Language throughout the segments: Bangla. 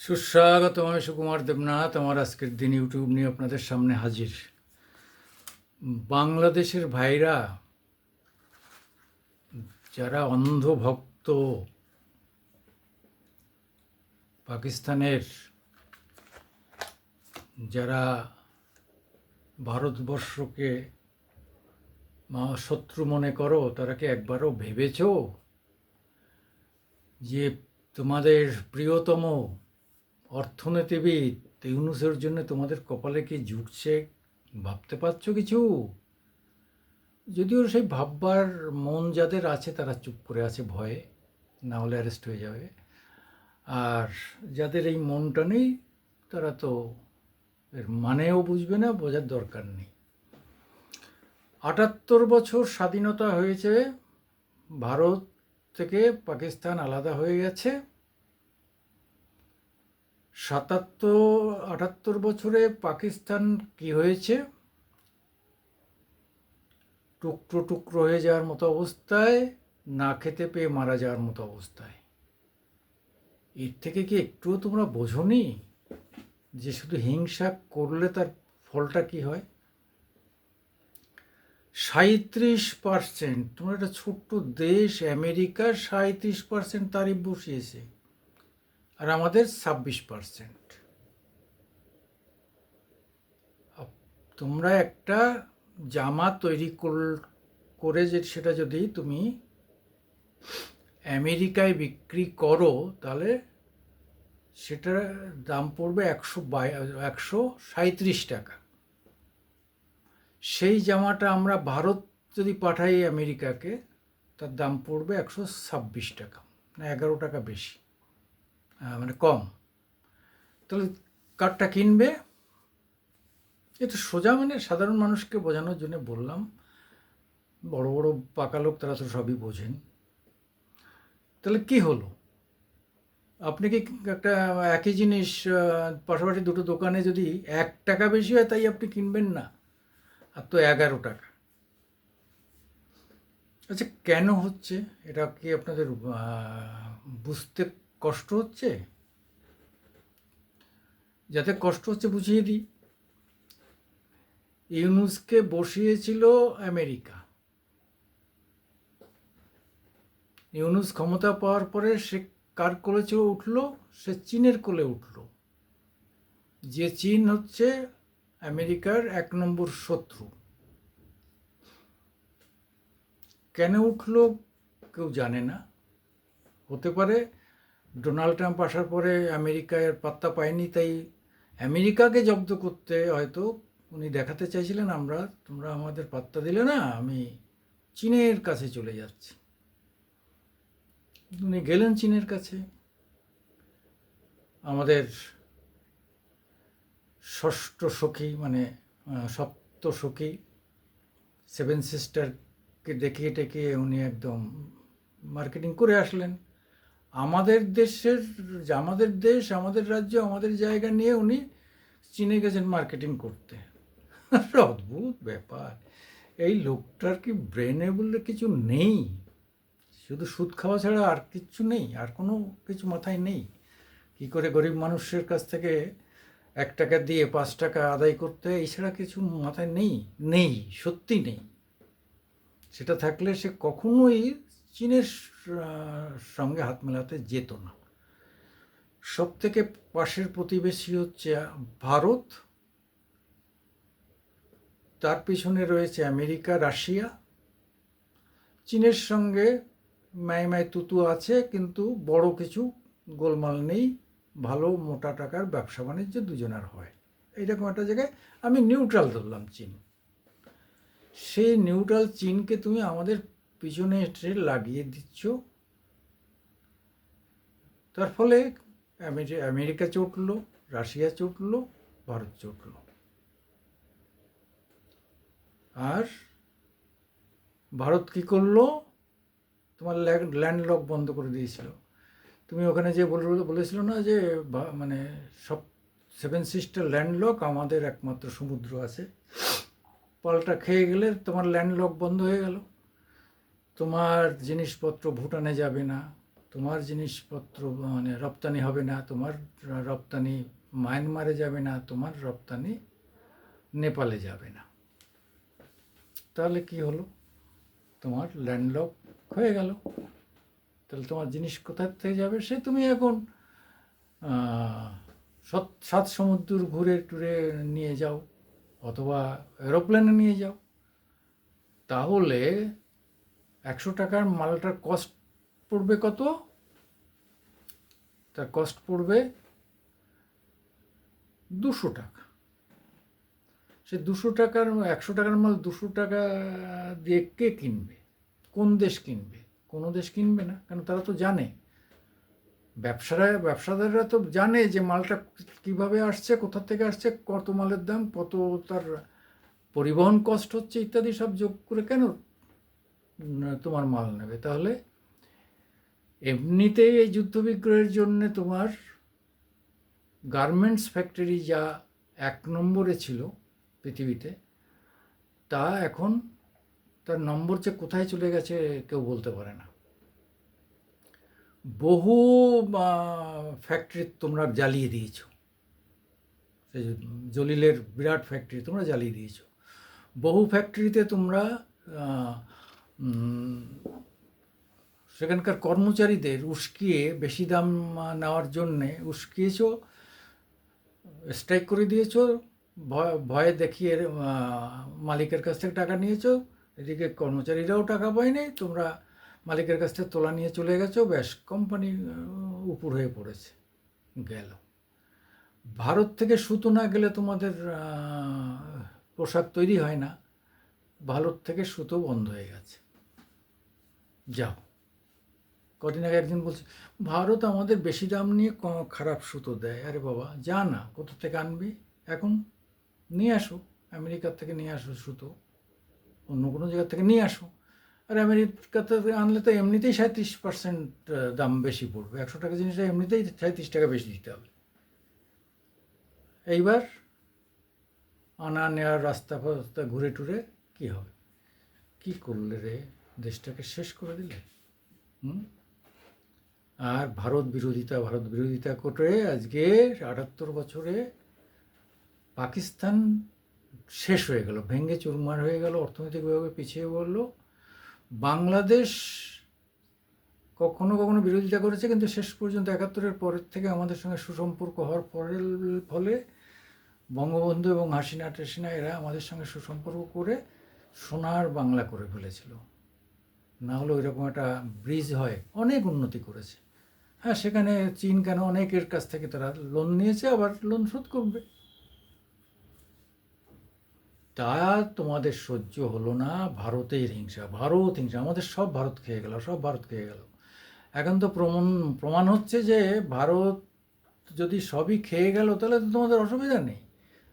সুস্বাগত আমি সুকুমার দেবনাথ। আমার আজকের দিন ইউটিউব নিয়ে আপনাদের সামনে হাজির। বাংলাদেশের ভাইরা, যারা অন্ধভক্ত, পাকিস্তানের, যারা ভারতবর্ষকে শত্রু মনে করো, তারা কি একবারও ভেবেছো যে তোমাদের প্রিয়তম অর্থনীতিবিদ ইউনুসের জন্য তোমাদের কপালে কি ঝুঁকছে? ভাবতে পারছ কিছু? যদিও সেই ভাববার মন যাদের আছে তারা চুপ করে আছে ভয়ে, না হলে অ্যারেস্ট হয়ে যাবে। আর যাদের এই মনটা নেই, তারা তো এর মানেও বুঝবে না, বোঝার দরকার নেই। আটাত্তর বছর স্বাধীনতা হয়েছে, ভারত থেকে পাকিস্তান আলাদা হয়ে গেছে। সাতাত্তর, আটাত্তর বছরে পাকিস্তান কি হয়েছে? টুকরো টুকরো হয়ে যাওয়ার মতো অবস্থায়, না খেতে পেয়ে মারা যাওয়ার মতো অবস্থায়। এর থেকে কি একটুও তোমরা বোঝনি যে শুধু হিংসা করলে তার ফলটা কি হয়? সাঁত্রিশ পার্সেন্ট তোমার একটা ছোট্ট দেশ, আমেরিকা সাঁত্রিশ পার্সেন্ট তারিফ বসিয়েছে। আর আমাদের ছাব্বিশ পার্সেন্ট তোমরা একটা জামা তৈরি করে যে, সেটা যদি তুমি আমেরিকায় বিক্রি করো, তাহলে সেটার দাম পড়বে একশো বাই, একশো সাঁত্রিশ টাকা। সেই জামাটা আমরা ভারত যদি পাঠাই আমেরিকাকে, তার দাম পড়বে একশো ছাব্বিশ টাকা না এগারো টাকা বেশি। মানে কম। তাহলে কারটা কিনবে? এটা সোজা মানে সাধারণ মানুষকে বোঝানোর জন্য বললাম, বড় বড় পাকা লোক তারা তো সবই বোঝেন। তাহলে কি হলো? আপনি কি একটা একই জিনিস পাশাপাশি দুটো দোকানে যদি এক টাকা বেশি হয়, তাই আপনি কিনবেন না। আর তো এগারো টাকা। আচ্ছা কেন হচ্ছে? এটা কি আপনাদের বুঝতে কষ্ট হচ্ছে? যাতে কষ্ট হচ্ছে বুঝিয়ে দিই। ইউনুসকে বসিয়েছিল আমেরিকা। ইউনুস ক্ষমতা পাওয়ার পরে সে কার কোলে চেয়ে উঠল? সে চীনের কোলে উঠল। যে চীন হচ্ছে আমেরিকার এক নম্বর শত্রু। কেন উঠল কেউ জানে না। হতে পারে ডোনাল্ড ট্রাম্প আসার পরে আমেরিকায় পাত্তা পায়নি, তাই আমেরিকাকে জব্দ করতে হয়তো উনি দেখাতে চাইছিলেন, আমরা, তোমরা আমাদের পাত্তা দিলে না, আমি চীনের কাছে চলে যাচ্ছি। উনি গেলেন চীনের কাছে। আমাদের ষষ্ঠ সখী মানে সপ্ত সখী, সেভেন সিস্টারকে দেখিয়ে টেকিয়ে উনি একদম মার্কেটিং করে আসলেন। আমাদের দেশের আমাদের দেশ আমাদের রাজ্য আমাদের জায়গা নিয়ে উনি চীনে গেছেন মার্কেটিং করতে। অদ্ভুত ব্যাপার। এই লোকটার কি ব্রেনে বললে কিছু নেই? শুধু সুদ খাওয়া ছাড়া আর কিচ্ছু নেই আর কোনো কিছু মাথায় নেই। কি করে গরিব মানুষের কাছ থেকে এক টাকা দিয়ে পাঁচ টাকা আদায় করতে হয়, এই ছাড়া কিছু মাথায় নেই? নেই সত্যি নেই। সেটা থাকলে সে কখনোই চীনের সঙ্গে হাত মেলাতে যেত না। সব থেকে পাশের প্রতিবেশী হচ্ছে ভারত, তার পিছনে রয়েছে আমেরিকা, রাশিয়া। চীনের সঙ্গে মায় মায় তুতু আছে, কিন্তু বড় কিছু গোলমাল নেই, ভালো মোটা টাকার ব্যবসা বাণিজ্য দুজনের হয়। এইরকম একটা জায়গায় আমি নিউট্রাল ধরলাম চীন। সেই নিউট্রাল চীনকে তুমি আমাদের পিছনে এসে লাগিয়ে দিচ্ছ। তার ফলে আমেরি- আমেরিকা চটলো, রাশিয়া চটলো, ভারত চটলো। আর ভারত কি করল? তোমার ল্যান্ডলক বন্ধ করে দিয়েছিল। তুমি ওখানে যে বলে, বলেছিল না যে মানে সব সেভেন সিস্টার ল্যান্ডলক আমাদের একমাত্র সমুদ্র আছে। পাল্টা খেয়ে গেলে তোমার ল্যান্ডলক বন্ধ হয়ে গেল। তোমার জিনিসপত্র ভুটানে যাবে না, তোমার জিনিসপত্র মানে রপ্তানি হবে না, তোমার রপ্তানি মায়ানমারে যাবে না, তোমার রপ্তানি নেপালে যাবে না। তাহলে কি হলো? তোমার ল্যান্ডলক হয়ে গেল। তাহলে তোমার জিনিস কোথার থেকে যাবে? সে তুমি এখন সাত সাত সমুদ্র ঘুরে টুরে নিয়ে যাও, অথবা এরোপ্লেনে নিয়ে যাও। তাহলে একশো টাকার মালটার কস্ট পড়বে কত? তার কস্ট পড়বে দুশো টাকা। সে দুশো টাকার, একশো টাকার মাল দুশো টাকা দিয়ে কে কিনবে? কোন দেশ কিনবে? কোনো দেশ কিনবে না? কারণ তারা তো জানে। ব্যবসারা, ব্যবসাদাররা তো জানে যে মালটা কীভাবে আসছে, কোথা থেকে আসছে, কত মালের দাম, কত তার পরিবহন কষ্ট হচ্ছে, ইত্যাদি সব যোগ করে। কেন তোমার মাল নেবে। তাহলে এমনিতেই এই যুদ্ধবিগ্রহের জন্য তোমার গার্মেন্টস ফ্যাক্টরি যা এক নম্বরে ছিল পৃথিবীতে, তা এখন তার নম্বর যে কোথায় চলে গেছে কেউ বলতে পারে না। বহু ফ্যাক্টরি তোমরা জ্বালিয়ে দিয়েছ। জলিলের বিরাট ফ্যাক্টরি তোমরা জ্বালিয়ে দিয়েছ। বহু ফ্যাক্টরিতে তোমরা সেখানকার কর্মচারীদের উস্কিয়ে বেশি দাম নেওয়ার জন্যে উস্কিয়েছ স্ট্রাইক করে দিয়েছ, ভয়, ভয়ে দেখিয়ে মালিকের কাছ থেকে টাকা নিয়েছো, এদিকে কর্মচারীরাও টাকা পায়নি তোমরা মালিকের কাছ থেকে তোলা নিয়ে চলে গেছো, ব্যাস কোম্পানি উপর হয়ে পড়েছে, গেল। ভারত থেকে সুতো না গেলে তোমাদের পোশাক তৈরি হয় না, ভারত থেকে সুতো বন্ধ হয়ে গেছে। যাও। কদিন আগে একদিন বলছে, ভারত আমাদের বেশি দাম নিয়ে খারাপ সুতো দেয়? আরে বাবা, যা না, কোথা থেকে আনবি? এখন নিয়ে আসো, আমেরিকার থেকে নিয়ে আসো সুতো। অন্য কোনো জায়গা থেকে নিয়ে আসো। আর আমেরিকা থেকে আনলে তো এমনিতেই সাঁত্রিশ পার্সেন্ট দাম বেশি পড়বে। একশো টাকা জিনিসটা এমনিতেই সাঁত্রিশ টাকা বেশি দিতে হবে। এইবার আনা নেওয়ার রাস্তা ফাস্তা ঘুরে টুরে কী হবে? কী করলে রে? দেশটাকে শেষ করে দিলে। আর ভারত বিরোধিতা ভারত বিরোধিতা করে আজকে আটাত্তর বছরে পাকিস্তান শেষ হয়ে গেল, ভেঙে চুরমার হয়ে গেল, অর্থনৈতিকভাবে পিছিয়ে পড়ল। বাংলাদেশ কখনো কখনো বিরোধিতা করেছে, কিন্তু শেষ পর্যন্ত একাত্তরের পরের থেকে আমাদের সঙ্গে সুসম্পর্ক হওয়ার পরের ফলে বঙ্গবন্ধু এবং হাসিনা, টাসিনা এরা আমাদের সঙ্গে সুসম্পর্ক করে সোনার বাংলা করে ফেলেছিল। না হলে ওইরকম একটা ব্রিজ হয়। অনেক উন্নতি করেছে। হ্যাঁ সেখানে চীন কেন অনেকের কাছ থেকে তারা লোন নিয়েছে, আবার লোন শোধ করবে। তা তোমাদের সহ্য হলো না, ভারতের হিংসা, ভারত হিংসা, আমাদের সব ভারত খেয়ে গেল, সব ভারত খেয়ে গেল। এখন তো প্রমাণ প্রমাণ হচ্ছে যে ভারত যদি সবই খেয়ে গেল, তাহলে তো তোমাদের অসুবিধা নেই।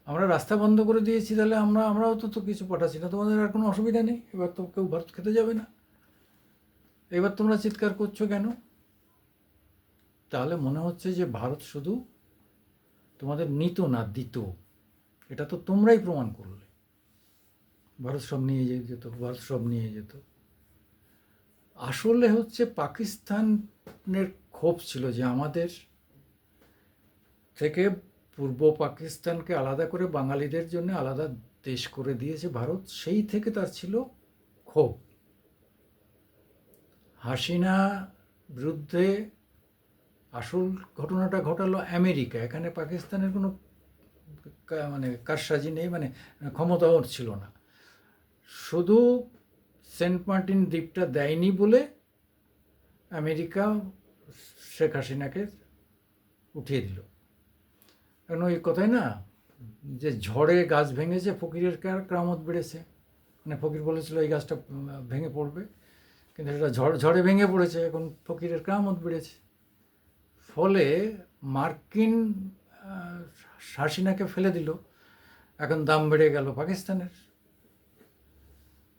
আমরা রাস্তা বন্ধ করে দিয়েছি, তাহলে আমরা, আমরাও তো তো কিছু পাঠাচ্ছি না, তোমাদের আর কোনো অসুবিধা নেই। এবার তো কেউ ভারত খেতে যাবে না। এবার তোমরা চিৎকার করছ কেন? তাহলে মনে হচ্ছে যে ভারত শুধু তোমাদের নিত না দিত। এটা তো তোমরাই প্রমাণ করলে। ভারত সব নিয়ে যেত, ভারত সব নিয়ে যেত। আসলে হচ্ছে পাকিস্তানের ক্ষোভ ছিল যে আমাদের থেকে পূর্ব পাকিস্তানকে আলাদা করে বাঙালিদের জন্য আলাদা দেশ করে দিয়েছে ভারত। সেই থেকে তার ছিল ক্ষোভ। হাসিনা বিরুদ্ধে আসল ঘটনাটা ঘটালো আমেরিকা। এখানে পাকিস্তানের কোনো মানে কারসাজি নেই মানে ক্ষমতাও ছিল না। শুধু সেন্ট মার্টিন দ্বীপটা দেয়নি বলে আমেরিকা শেখ হাসিনাকে উঠিয়ে দিল। কারণ ওই কথাই না, যে ঝড়ে গাছ ভেঙেছে ফকিরের কার- ক্রামত বেড়েছে। মানে ফকির বলেছিল এই গাছটা ভেঙে পড়বে। কিন্তু সেটা ঝড় ঝড়ে ভেঙে পড়েছে এখন ফকিরের কেরামত বেড়েছে। ফলে মার্কিন আহ, হাসিনাকে ফেলে দিল। এখন দাম বেড়ে গেল পাকিস্তানের।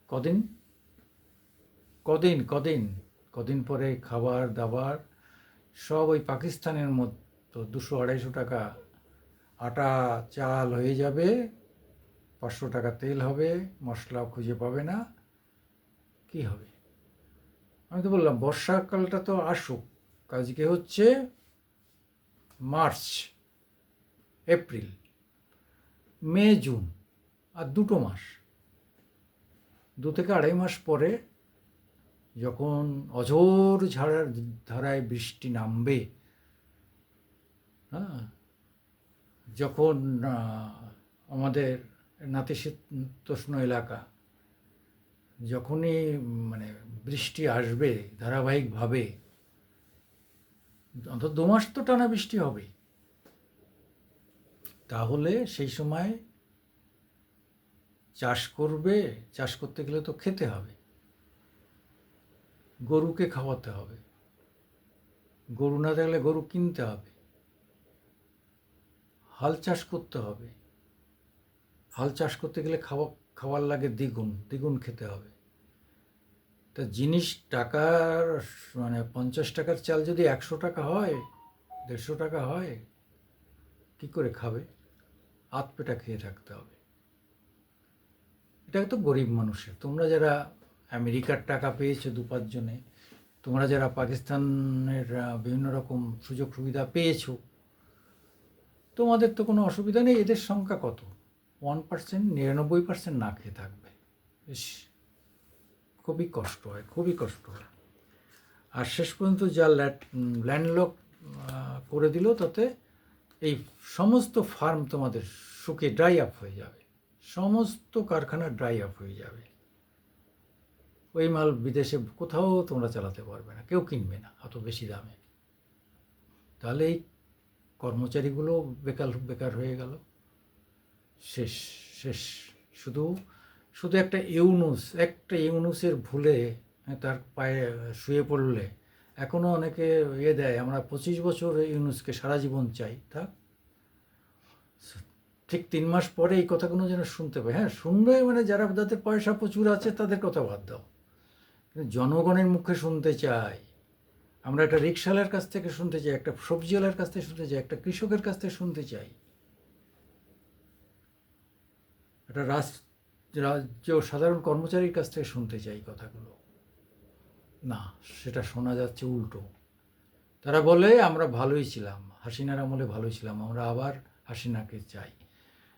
কদিন? কদিন কদিন কদিন পরে খাবার দাবার সব ওই পাকিস্তানের মতো দুশো আড়াইশো টাকা আটা চাল হয়ে যাবে পাঁচশো টাকা তেল হবে মশলা খুঁজে পাবে না। কি হবে? আমি তো বললাম, বর্ষাকালটা তো আসুক। আজকে হচ্ছে মার্চ, এপ্রিল, মে, জুন আর দুটো মাস। দু থেকে আড়াই মাস পরে যখন অঝোর ঝাড়ার ধারায় বৃষ্টি নামবে হ্যাঁ যখন আমাদের নাতিশীতোষ্ণ এলাকা যখনই মানে বৃষ্টি আসবে ধারাবাহিকভাবে, অন্তত দু মাস তো টানা বৃষ্টি হবে তাহলে সেই সময় চাষ করবে, চাষ করতে গেলে তো খেতে হবে। গরুকে খাওয়াতে হবে। গরু না থাকলে গরু কিনতে হবে। হাল চাষ করতে হবে। হাল চাষ করতে গেলে খাওয়া খাওয়ার লাগে দ্বিগুণ দ্বিগুণ খেতে হবে। তা জিনিস টাকার মানে পঞ্চাশ টাকার চাল যদি একশো টাকা হয়, দেড়শো টাকা হয়, কি করে খাবে? আধ পেটা খেয়ে থাকতে হবে। এটা তো গরিব মানুষের। তোমরা যারা আমেরিকার টাকা পেয়েছ দু পাঁচজনে তোমরা যারা পাকিস্তানের বিভিন্ন রকম সুযোগ সুবিধা পেয়েছ, তোমাদের তো কোনো অসুবিধা নেই। এদের সংখ্যা কত? ওয়ান পার্সেন্ট নিরানব্বই পার্সেন্ট না খেয়ে থাকবে। বেশ, খুবই কষ্ট হয়, খুবই কষ্ট হয়। আর শেষ পর্যন্ত যা ল্যান্ডলক করে দিল, তাতে এই সমস্ত ফার্ম তোমাদের শুকে ড্রাই আপ হয়ে যাবে। সমস্ত কারখানা ড্রাই আপ হয়ে যাবে। ওই মাল বিদেশে কোথাও তোমরা চালাতে পারবে না, কেউ কিনবে না, অত বেশি দামে। তাহলে এই কর্মচারীগুলো বেকার বেকার হয়ে গেল। শেষ শেষ। শুধু শুধু একটা ইউনুস, একটা ইউনুসের ভুলে তার পায়ে শুয়ে পড়লে এখনও অনেকে ইয়ে দেয়, আমরা পঁচিশ বছর ইউনুসকে সারা জীবন চাই থাক ঠিক তিন মাস পরে এই কথাগুলো যেন শুনতে পাই। হ্যাঁ শুনবে মানে যারা যাদের পয়সা প্রচুর আছে, তাদের কথা বাদ দাও। কিন্তু জনগণের মুখে শুনতে চাই। আমরা একটা রিক্সাওয়ালার কাছ থেকে শুনতে চাই, একটা সবজিওয়ালার কাছ থেকে শুনতে চাই, একটা কৃষকের কাছ থেকে শুনতে চাই। একটা রাজ, রাজ্য সাধারণ কর্মচারীর কাছ থেকে শুনতে চাই কথাগুলো। না, সেটা শোনা যাচ্ছে উল্টো। তারা বলে, আমরা ভালোই ছিলাম। হাসিনার আমলে ভালোই ছিলাম। আমরা আবার হাসিনাকে চাই।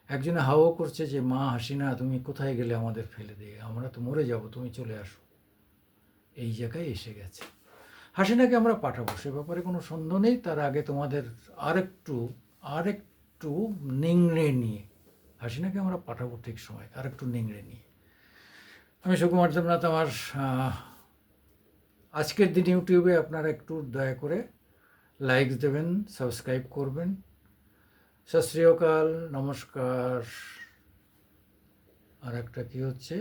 একজনে হাও করছে যে, মা হাসিনা, তুমি কোথায় গেলে আমাদের ফেলে দিয়ে? আমরা তো মরে যাব, তুমি চলে আসো। এই জায়গায় এসে গেছে। হাসিনাকে আমরা পাঠাবো, সে ব্যাপারে কোনো সন্দেহ নেই। তার আগে তোমাদের আরেকটু আরেকটু নিংড়ে নিয়ে হাসিনাকে আমরা পাঠাবো ঠিক সময়, আর একটু নিংড়ে নিয়ে। আমি সুকুমার দেবনাথ, আমার আজকের দিন ইউটিউবে আপনারা একটু দয়া করে লাইক দেবেন সাবস্ক্রাইব করবেন। সশ্রীয়কাল নমস্কার। আর একটা কী হচ্ছে?